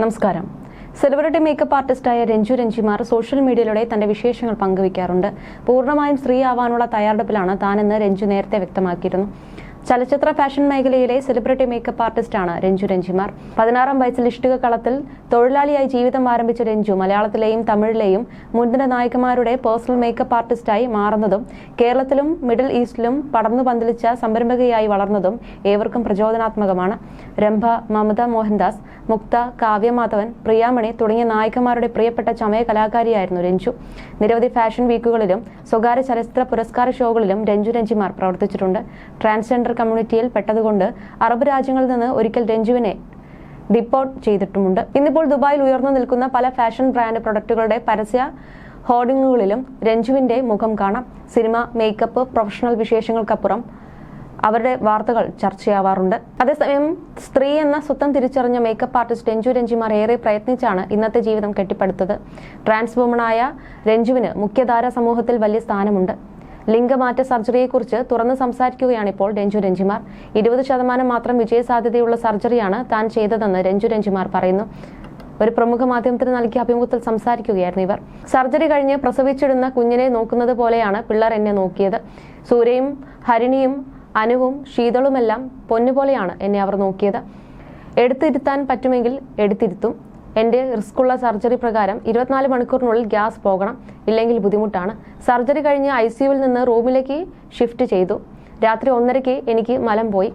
നമസ്കാരം. Celebrity makeup ആർട്ടിസ്റ്റായ Ranju Ranjimar social മീഡിയയിലൂടെ തന്റെ വിശേഷങ്ങൾ പങ്കുവയ്ക്കാറുണ്ട്. പൂർണമായും സ്ത്രീ ആവാനുള്ള തയ്യാറെടുപ്പിലാണ് താനെന്ന് രഞ്ജു നേരത്തെ വ്യക്തമാക്കിയിരുന്നു. ചലച്ചിത്ര ഫാഷൻ മേഖലയിലെ സെലിബ്രിറ്റി മേക്കപ്പ് ആർട്ടിസ്റ്റാണ് രഞ്ജു രഞ്ജിമാർ. പതിനാറാം വയസ്സിൽ ഇഷ്ടിക കളത്തിൽ തൊഴിലാളിയായി ജീവിതം ആരംഭിച്ച രഞ്ജു മലയാളത്തിലെയും തമിഴിലെയും മുൻനിര നായകന്മാരുടെ പേഴ്സണൽ മേക്കപ്പ് ആർട്ടിസ്റ്റായി മാറുന്നതും കേരളത്തിലും മിഡിൽ ഈസ്റ്റിലും പടർന്നു പന്തലിച്ച സംരംഭകയായി വളർന്നതും ഏവർക്കും പ്രചോദനാത്മകമാണ്. രംഭ മമത മോഹൻദാസ് മുക്ത കാവ്യമാധവൻ പ്രിയാമണി തുടങ്ങിയ നായകന്മാരുടെ പ്രിയപ്പെട്ട ചമയ കലാകാരിയായിരുന്നു രഞ്ജു. നിരവധി ഫാഷൻ വീക്കുകളിലും സ്വകാര്യ ചലച്ചിത്ര പുരസ്കാര ഷോകളിലും രഞ്ജു രഞ്ജിമാർ പ്രവർത്തിച്ചിട്ടുണ്ട്. ട്രാൻസ്ജെൻഡർ കമ്മ്യൂണിറ്റിയിൽ പെട്ടതുകൊണ്ട് അറബ് രാജ്യങ്ങളിൽ നിന്ന് ഒരിക്കൽ രഞ്ജുവിനെ ഡിപ്പോർട്ട് ചെയ്തിട്ടുമുണ്ട്. ഇന്നിപ്പോൾ ദുബായിൽ ഉയർന്നു നിൽക്കുന്ന പല ഫാഷൻ ബ്രാൻഡ് പ്രൊഡക്റ്റുകളുടെ പരസ്യ ഹോർഡിങ്ങുകളിലും രഞ്ജുവിന്റെ മുഖം കാണാം. സിനിമ മേക്കപ്പ് പ്രൊഫഷണൽ വിശേഷങ്ങൾക്കപ്പുറം അവരുടെ വാർത്തകൾ ചർച്ചയാവാറുണ്ട്. അതേസമയം സ്ത്രീ എന്ന സ്വത്തം തിരിച്ചറിഞ്ഞ മേക്കപ്പ് ആർട്ടിസ്റ്റ് രഞ്ജു രഞ്ജിമാർ ഏറെ പ്രയത്നിച്ചാണ് ഇന്നത്തെ ജീവിതം കെട്ടിപ്പടുത്തത്. ട്രാൻസ് വുമണായ രഞ്ജുവിന് മുഖ്യധാര സമൂഹത്തിൽ വലിയ സ്ഥാനമുണ്ട്. ലിംഗമാറ്റ സർജറിയെക്കുറിച്ച് തുറന്ന് സംസാരിക്കുകയാണ് ഇപ്പോൾ രഞ്ജു രഞ്ജിമാർ. ഇരുപത് ശതമാനം മാത്രം വിജയസാധ്യതയുള്ള സർജറിയാണ് താൻ ചെയ്തതെന്ന് രഞ്ജു രഞ്ജിമാർ പറയുന്നു. ഒരു പ്രമുഖ മാധ്യമത്തിന് നൽകിയ അഭിമുഖത്തിൽ സംസാരിക്കുകയായിരുന്നു ഇവർ. സർജറി കഴിഞ്ഞ് പ്രസവിച്ചിടുന്ന കുഞ്ഞിനെ നോക്കുന്നത് പോലെയാണ് പിള്ളേർ എന്നെ നോക്കിയത്. സൂര്യയും ഹരിണിയും അനുവും ശീതളുമെല്ലാം പൊന്നുപോലെയാണ് എന്നെ അവർ നോക്കിയത്. എടുത്തിരുത്താൻ പറ്റുമെങ്കിൽ എടുത്തിരുത്തും. എന്റെ റിസ്ക്കുള്ള സർജറി പ്രകാരം ഇരുപത്തിനാല് മണിക്കൂറിനുള്ളിൽ ഗ്യാസ് പോകണം ഇല്ലെങ്കിൽ ബുദ്ധിമുട്ടാണ്. സർജറി കഴിഞ്ഞ് ഐ സിയുവിൽ നിന്ന് റൂമിലേക്ക് ഷിഫ്റ്റ് ചെയ്തു. രാത്രി ഒന്നരയ്ക്ക് എനിക്ക് മലം പോയി.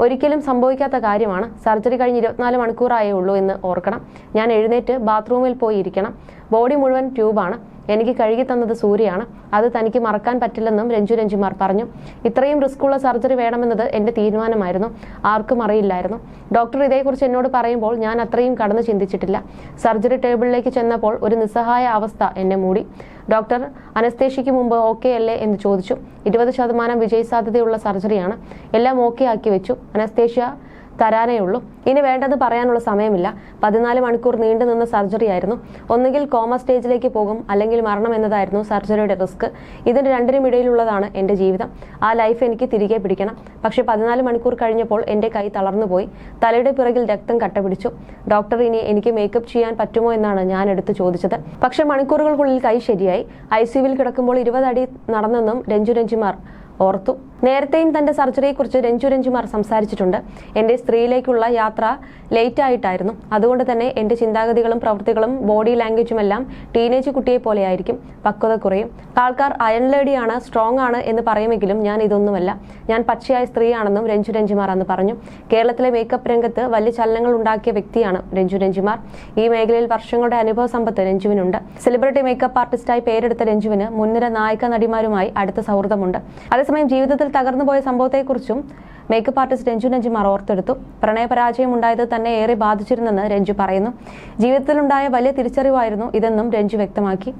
ഒരിക്കലും സംഭവിക്കാത്ത കാര്യമാണ്. സർജറി കഴിഞ്ഞ് ഇരുപത്തിനാല് മണിക്കൂറായേ ഉള്ളൂ എന്ന് ഓർക്കണം. ഞാൻ എഴുന്നേറ്റ് ബാത്റൂമിൽ പോയി ഇരിക്കണം. ബോഡി മുഴുവൻ ട്യൂബാണ്. എനിക്ക് കഴുകി തന്നത് സൂര്യയാണ്. അത് തനിക്ക് മറക്കാൻ പറ്റില്ലെന്നും രഞ്ജു രഞ്ജിമാർ പറഞ്ഞു. ഇത്രയും റിസ്ക്കുള്ള സർജറി വേണമെന്നത് എന്റെ തീരുമാനമായിരുന്നു. ആർക്കും അറിയില്ലായിരുന്നു. ഡോക്ടർ ഇതേക്കുറിച്ച് എന്നോട് പറയുമ്പോൾ ഞാൻ അത്രയും കടന്നു ചിന്തിച്ചിട്ടില്ല. സർജറി ടേബിളിലേക്ക് ചെന്നപ്പോൾ ഒരു നിസ്സഹായ അവസ്ഥ എന്നെ മൂടി. ഡോക്ടർ അനസ്തേഷ്യയ്ക്ക് മുമ്പ് ഓക്കെ അല്ലേ എന്ന് ചോദിച്ചു. ഇരുപത് ശതമാനം വിജയസാധ്യതയുള്ള സർജറിയാണ്. എല്ലാം ഓക്കെ ആക്കി വെച്ചു. അനസ്തേഷ്യ തരാനേ ഉള്ളൂ. ഇനി വേണ്ടത് പറയാനുള്ള സമയമില്ല. പതിനാല് മണിക്കൂർ നീണ്ടു നിന്ന സർജറി ആയിരുന്നു. ഒന്നുകിൽ കോമ സ്റ്റേജിലേക്ക് പോകും അല്ലെങ്കിൽ മരണം എന്നതായിരുന്നു സർജറിയുടെ റിസ്ക്. ഇതിന് രണ്ടിനും ഇടയിലുള്ളതാണ് എന്റെ ജീവിതം. ആ ലൈഫ് എനിക്ക് തിരികെ പിടിക്കണം. പക്ഷേ പതിനാല് മണിക്കൂർ കഴിഞ്ഞപ്പോൾ എന്റെ കൈ തളർന്നുപോയി. തലയുടെ പിറകിൽ രക്തം കട്ടപിടിച്ചു. ഡോക്ടർ ഇനി എനിക്ക് മേക്കപ്പ് ചെയ്യാൻ പറ്റുമോ എന്നാണ് ഞാൻ എടുത്ത് ചോദിച്ചത്. പക്ഷേ മണിക്കൂറുകൾക്കുള്ളിൽ കൈ ശരിയായി. ഐ സിയുവിൽ കിടക്കുമ്പോൾ ഇരുപതടി നടന്നെന്നും രഞ്ജു രഞ്ജിമാർ ഓർത്തു. നേരത്തെയും തന്റെ സർജറിയെക്കുറിച്ച് രഞ്ജു രഞ്ജുമാർ സംസാരിച്ചിട്ടുണ്ട്. എന്റെ സ്ത്രീയിലേക്കുള്ള യാത്ര ലേറ്റ് ആയിട്ടായിരുന്നു. അതുകൊണ്ട് തന്നെ എന്റെ ചിന്താഗതികളും പ്രവൃത്തികളും ബോഡി ലാംഗ്വേജും എല്ലാം ടീനേജ് കുട്ടിയെ പോലെയായിരിക്കും. പക്വത കുറയും. ആൾക്കാർ അയൺ ലേഡിയാണ് സ്ട്രോങ് ആണ് എന്ന് പറയുമെങ്കിലും ഞാൻ ഇതൊന്നുമല്ല. ഞാൻ പച്ചയായ സ്ത്രീയാണെന്നും രഞ്ജു രഞ്ജിമാർ അന്ന് പറഞ്ഞു. കേരളത്തിലെ മേക്കപ്പ് രംഗത്ത് വലിയ ചലനങ്ങൾ ഉണ്ടാക്കിയ വ്യക്തിയാണ് രഞ്ജു രഞ്ജിമാർ. ഈ മേഖലയിൽ വർഷങ്ങളുടെ അനുഭവ സമ്പത്ത് രഞ്ജുവിനുണ്ട്. സെലിബ്രിറ്റി മേക്കപ്പ് ആർട്ടിസ്റ്റായി പേരെടുത്ത രഞ്ജുവിന് മുൻനിര നായക നടിമാരുമായി അടുത്ത സൗഹൃദമുണ്ട്. അതേസമയം ജീവിതത്തിൽ തകർന്നുപോയ സംഭവത്തെക്കുറിച്ചും മേക്കപ്പ് ആർട്ടിസ്റ്റ് രഞ്ജു രഞ്ജിമാർ ഓർത്തെടുത്തു. പ്രണയപരാജയം ഉണ്ടായത് തന്നെ ഏറെ ബാധിച്ചിരുന്നെന്ന് രഞ്ജു പറയുന്നു. ജീവിതത്തിലുണ്ടായ വലിയ തിരിച്ചറിവായിരുന്നു ഇതെന്നും രഞ്ജു വ്യക്തമാക്കി.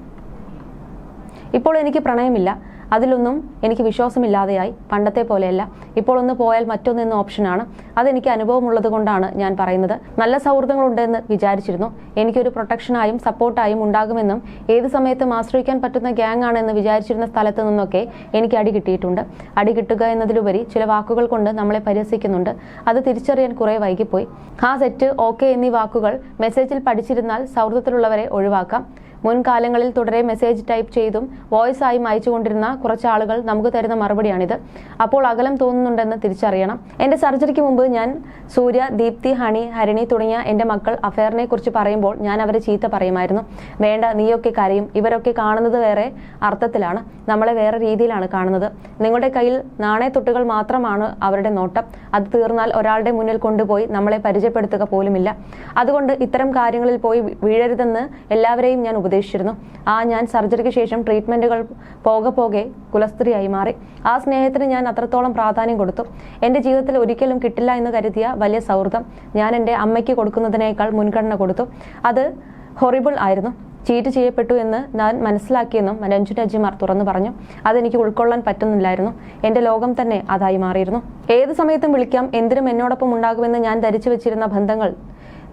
ഇപ്പോൾ എനിക്ക് പ്രണയമില്ല. അതിലൊന്നും എനിക്ക് വിശ്വാസമില്ലാതെയായി. പണ്ടത്തെ പോലെയല്ല. ഇപ്പോൾ ഒന്ന് പോയാൽ മറ്റൊന്നെന്ന ഓപ്ഷനാണ് അതെനിക്ക് അനുഭവമുള്ളത് കൊണ്ടാണ് ഞാൻ പറയുന്നത്. നല്ല സൗഹൃദങ്ങളുണ്ടെന്ന് വിചാരിച്ചിരുന്നു. എനിക്കൊരു പ്രൊട്ടക്ഷനായും സപ്പോർട്ടായും ഉണ്ടാകുമെന്നും ഏത് സമയത്തും ആശ്രയിക്കാൻ പറ്റുന്ന ഗ്യാങ് ആണെന്ന് വിചാരിച്ചിരുന്ന സ്ഥലത്ത് നിന്നൊക്കെ എനിക്ക് അടി കിട്ടിയിട്ടുണ്ട്. അടി കിട്ടുക എന്നതിലുപരി ചില വാക്കുകൾ കൊണ്ട് നമ്മളെ പരിഹസിക്കുന്നുണ്ട്. അത് തിരിച്ചറിയാൻ കുറെ വൈകിപ്പോയി. ആ സെറ്റ് ഓക്കെ എന്നീ വാക്കുകൾ മെസ്സേജിൽ പഠിച്ചിരുന്നാൽ സൗഹൃദത്തിലുള്ളവരെ ഒഴിവാക്കാം. മുൻകാലങ്ങളിൽ തുടരെ മെസ്സേജ് ടൈപ്പ് ചെയ്തും വോയിസ് ആയും അയച്ചുകൊണ്ടിരുന്ന കുറച്ച് ആളുകൾ നമുക്ക് തരുന്ന മറുപടിയാണിത്. അപ്പോൾ അകലം തോന്നുന്നുണ്ടെന്ന് തിരിച്ചറിയണം. എന്റെ സർജറിക്ക് മുമ്പ് ഞാൻ സൂര്യ ദീപ്തി ഹണി ഹരിണി തുടങ്ങിയ എന്റെ മക്കൾ അഫയറിനെ കുറിച്ച് പറയുമ്പോൾ ഞാൻ അവരെ ചീത്ത പറയുമായിരുന്നു. വേണ്ട നീയൊക്കെ കരയും. ഇവരൊക്കെ കാണുന്നത് വേറെ അർത്ഥത്തിലാണ്. നമ്മളെ വേറെ രീതിയിലാണ് കാണുന്നത്. നിങ്ങളുടെ കയ്യിൽ നാണയത്തൊട്ടുകൾ മാത്രമാണ് അവരുടെ നോട്ടം. അത് തീർന്നാൽ ഒരാളുടെ മുന്നിൽ കൊണ്ടുപോയി നമ്മളെ പരിചയപ്പെടുത്തുക പോലുമില്ല. അതുകൊണ്ട് ഇത്തരം കാര്യങ്ങളിൽ പോയി വീഴരുതെന്ന് എല്ലാവരെയും ഞാൻ ഉപദേശിച്ചിരുന്നു ആ ഞാൻ സർജറിക്ക് ശേഷം ട്രീറ്റ്മെന്റുകൾ പോകെ പോകെ കുലസ്ത്രീയായി മാറി. ആ സ്നേഹത്തിന് ഞാൻ അത്രത്തോളം പ്രാധാന്യം കൊടുത്തു. എന്റെ ജീവിതത്തിൽ ഒരിക്കലും കിട്ടില്ല എന്ന് കരുതിയ വലിയ സൗഹൃദം ഞാൻ എന്റെ അമ്മയ്ക്ക് കൊടുക്കുന്നതിനേക്കാൾ മുൻഗണന കൊടുത്തു. അത് ഹൊറിബിൾ ആയിരുന്നു. ചീറ്റ് ചെയ്യപ്പെട്ടു എന്ന് ഞാൻ മനസ്സിലാക്കിയെന്നും രഞ്ജു രജിമാർ തുറന്നു പറഞ്ഞു. അതെനിക്ക് ഉൾക്കൊള്ളാൻ പറ്റുന്നില്ലായിരുന്നു. എന്റെ ലോകം തന്നെ അതായി മാറിയിരുന്നു. ഏത് സമയത്തും വിളിക്കാം. എന്തിനും എന്നോടൊപ്പം ഉണ്ടാകുമെന്ന് ഞാൻ ധരിച്ചു വെച്ചിരുന്ന ബന്ധങ്ങൾ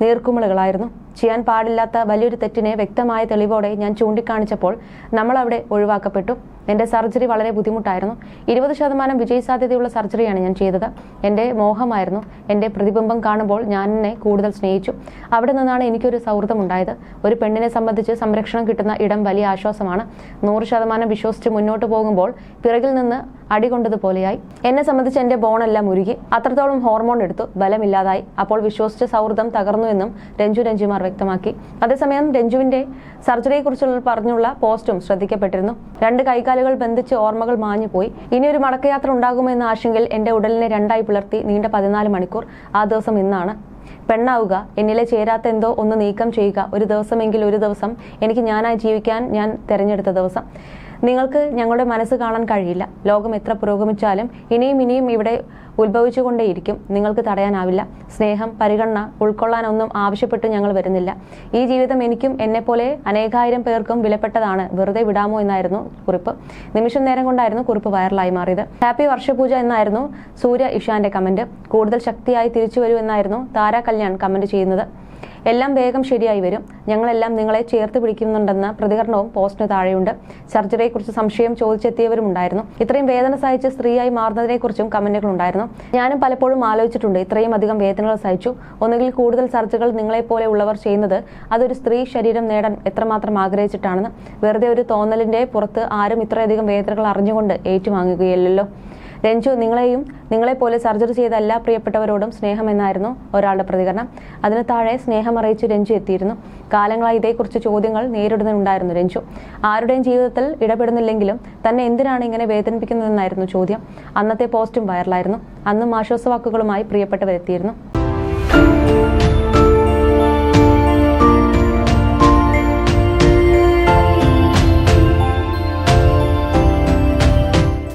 നീർക്കുമിളുകളായിരുന്നു. ചെയ്യാൻ പാടില്ലാത്ത വലിയൊരു തെറ്റിനെ വ്യക്തമായ തെളിവോടെ ഞാൻ ചൂണ്ടിക്കാണിച്ചപ്പോൾ നമ്മൾ അവിടെ ഒഴിവാക്കപ്പെട്ടു. എന്റെ സർജറി വളരെ ബുദ്ധിമുട്ടായിരുന്നു. ഇരുപത് ശതമാനം വിജയ സാധ്യതയുള്ള സർജറിയാണ് ഞാൻ ചെയ്തത്. എന്റെ മോഹമായിരുന്നു. എന്റെ പ്രതിബിംബം കാണുമ്പോൾ ഞാൻ എന്നെ കൂടുതൽ സ്നേഹിച്ചു. അവിടെ നിന്നാണ് എനിക്കൊരു സൗഹൃദം ഉണ്ടായത് ഒരു പെണ്ണിനെ സംബന്ധിച്ച് സംരക്ഷണം കിട്ടുന്ന ഇടം വലിയ ആശ്വാസമാണ്. നൂറ് ശതമാനം വിശ്വസിച്ച് മുന്നോട്ട് പോകുമ്പോൾ പിറകിൽ നിന്ന് അടി കൊണ്ടതുപോലെയായി. എന്നെ സംബന്ധിച്ച് എന്റെ ബോണെല്ലാം ഉരുകി. അത്രത്തോളം ഹോർമോൺ എടുത്തു. ബലമില്ലാതായി. അപ്പോൾ വിശ്വസിച്ച സൗഹൃദം തകർന്നു എന്നും രഞ്ജു രഞ്ജിമാർ വ്യക്തമാക്കി. അതേസമയം രഞ്ജുവിന്റെ സർജറിയെക്കുറിച്ചുള്ള പറഞ്ഞുള്ള പോസ്റ്റും ശ്രദ്ധിക്കപ്പെട്ടിരുന്നു. രണ്ട് കൈകാലുകൾ ബന്ധിച്ച് ഓർമ്മകൾ മാഞ്ഞുപോയി. ഒരു മടക്കയാത്ര ഉണ്ടാകുമെന്ന ആശങ്കയിൽ എന്റെ ഉടലിനെ രണ്ടായി പുലർത്തി നീണ്ട പതിനാല് മണിക്കൂർ. ആ ദിവസം ഇന്നാണ്. പെണ്ണാവുക എന്നിലെ ചേരാത്ത എന്തോ ഒന്ന് നീക്കം ചെയ്യുക. ഒരു ദിവസമെങ്കിൽ ഒരു ദിവസം എനിക്ക് ഞാനായി ജീവിക്കാൻ ഞാൻ തിരഞ്ഞെടുത്ത ദിവസം. നിങ്ങൾക്ക് ഞങ്ങളുടെ മനസ്സ് കാണാൻ കഴിയില്ല. ലോകം എത്ര പുരോഗമിച്ചാലും ഇനിയും ഇനിയും ഇവിടെ ഉത്ഭവിച്ചുകൊണ്ടേയിരിക്കും. നിങ്ങൾക്ക് തടയാനാവില്ല. സ്നേഹം പരിഗണന ഉൾക്കൊള്ളാനൊന്നും ആവശ്യപ്പെട്ട് ഞങ്ങൾ വരുന്നില്ല. ഈ ജീവിതം എനിക്കും എന്നെപ്പോലെ അനേകായിരം പേർക്കും വിലപ്പെട്ടതാണ്. വെറുതെ വിടാമോ എന്നായിരുന്നു കുറിപ്പ്. നിമിഷം നേരം കൊണ്ടായിരുന്നു കുറിപ്പ് വൈറലായി മാറിയത്. ഹാപ്പി വർഷപൂജ എന്നായിരുന്നു സൂര്യ ഇഷാന്റെ കമന്റ്. കൂടുതൽ ശക്തിയായി തിരിച്ചു വരൂ എന്നായിരുന്നു താര കല്യാൺ കമന്റ് ചെയ്യുന്നത്. എല്ലാം വേഗം ശരിയായി വരും. ഞങ്ങളെല്ലാം നിങ്ങളെ ചേർത്ത് പിടിക്കുന്നുണ്ടെന്ന പ്രതികരണവും പോസ്റ്റിന് താഴെയുണ്ട്. സർജറിയെക്കുറിച്ച് സംശയം ചോദിച്ചെത്തിയവരും ഉണ്ടായിരുന്നു ഇത്രയും വേദന സഹിച്ച് സ്ത്രീയായി മാറുന്നതിനെക്കുറിച്ചും കമന്റുകൾ ഉണ്ടായിരുന്നു ഞാനും പലപ്പോഴും ആലോചിച്ചിട്ടുണ്ട് ഇത്രയും അധികം വേദനകൾ സഹിച്ചു. ഒന്നുകിൽ കൂടുതൽ സർജറികൾ നിങ്ങളെപ്പോലെ ഉള്ളവർ ചെയ്യുന്നത് അതൊരു സ്ത്രീ ശരീരം നേടാൻ എത്രമാത്രം ആഗ്രഹിച്ചിട്ടാണെന്ന്. വെറുതെ ഒരു തോന്നലിന്റെ പുറത്ത് ആരും ഇത്രയധികം വേദനകൾ അറിഞ്ഞുകൊണ്ട് ഏറ്റുവാങ്ങുകയല്ലോ രഞ്ജു നിങ്ങളെയും നിങ്ങളെപ്പോലെ സർജറി ചെയ്ത എല്ലാ പ്രിയപ്പെട്ടവരോടും സ്നേഹമെന്നായിരുന്നു ഒരാളുടെ പ്രതികരണം. അതിന് താഴെ സ്നേഹം അറിയിച്ച് രഞ്ജു എത്തിയിരുന്നു. കാലങ്ങളായി ഇതേക്കുറിച്ച് ചോദ്യങ്ങൾ നേരിടുന്നുണ്ടായിരുന്നു രഞ്ജു. ആരുടെയും ജീവിതത്തിൽ ഇടപെടുന്നില്ലെങ്കിലും തന്നെ എന്തിനാണ് ഇങ്ങനെ വേദനിപ്പിക്കുന്നതെന്നായിരുന്നു ചോദ്യം. അന്നത്തെ പോസ്റ്റും വൈറലായിരുന്നു. അന്നും ആശ്വാസവാക്കുകളുമായി പ്രിയപ്പെട്ടവരെത്തിയിരുന്നു.